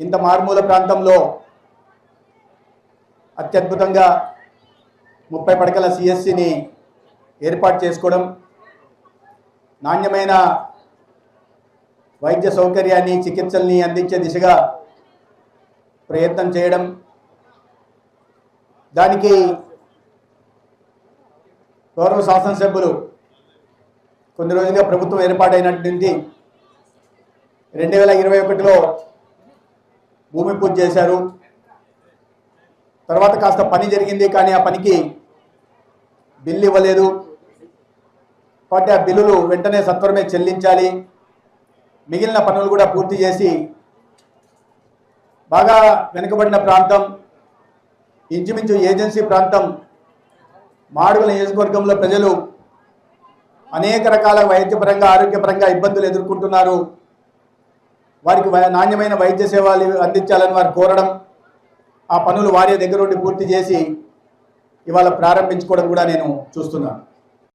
ఇంత మారుమూల ప్రాంతంలో అత్యద్భుతంగా ముప్పై పడకల సిఎస్సిని ఏర్పాటు చేసుకోవడం నాణ్యమైన వైద్య సౌకర్యాన్ని చికిత్సల్ని అందించే దిశగా ప్రయత్నం చేయడం దానికి గౌరవ శాసనసభ్యులు కొన్ని రోజులుగా ప్రభుత్వం ఏర్పాటైనటువంటి రెండు వేల ఇరవై ఒకటిలో భూమి పూజ చేశారు. తర్వాత కాస్త పని జరిగింది కానీ ఆ పనికి బిల్లు ఇవ్వలేదు. కాబట్టి ఆ బిల్లులు వెంటనే సత్వరమే చెల్లించాలి. మిగిలిన పనులు కూడా పూర్తి చేసి బాగా వెనుకబడిన ప్రాంతం ఇంచుమించు ఏజెన్సీ ప్రాంతం మాడుగుల నియోజకవర్గంలో ప్రజలు అనేక రకాల వైద్యపరంగా ఆరోగ్యపరంగా ఇబ్బందులు ఎదుర్కొంటున్నారు. వారికి వై- నాణ్యమైన వైద్య సేవలు అందించాలని వారు కోరడం ఆ పనులు వారి దగ్గర ఉండి పూర్తి చేసి ఇవాళ ప్రారంభించుకోవడం కూడా నేను చూస్తున్నాను.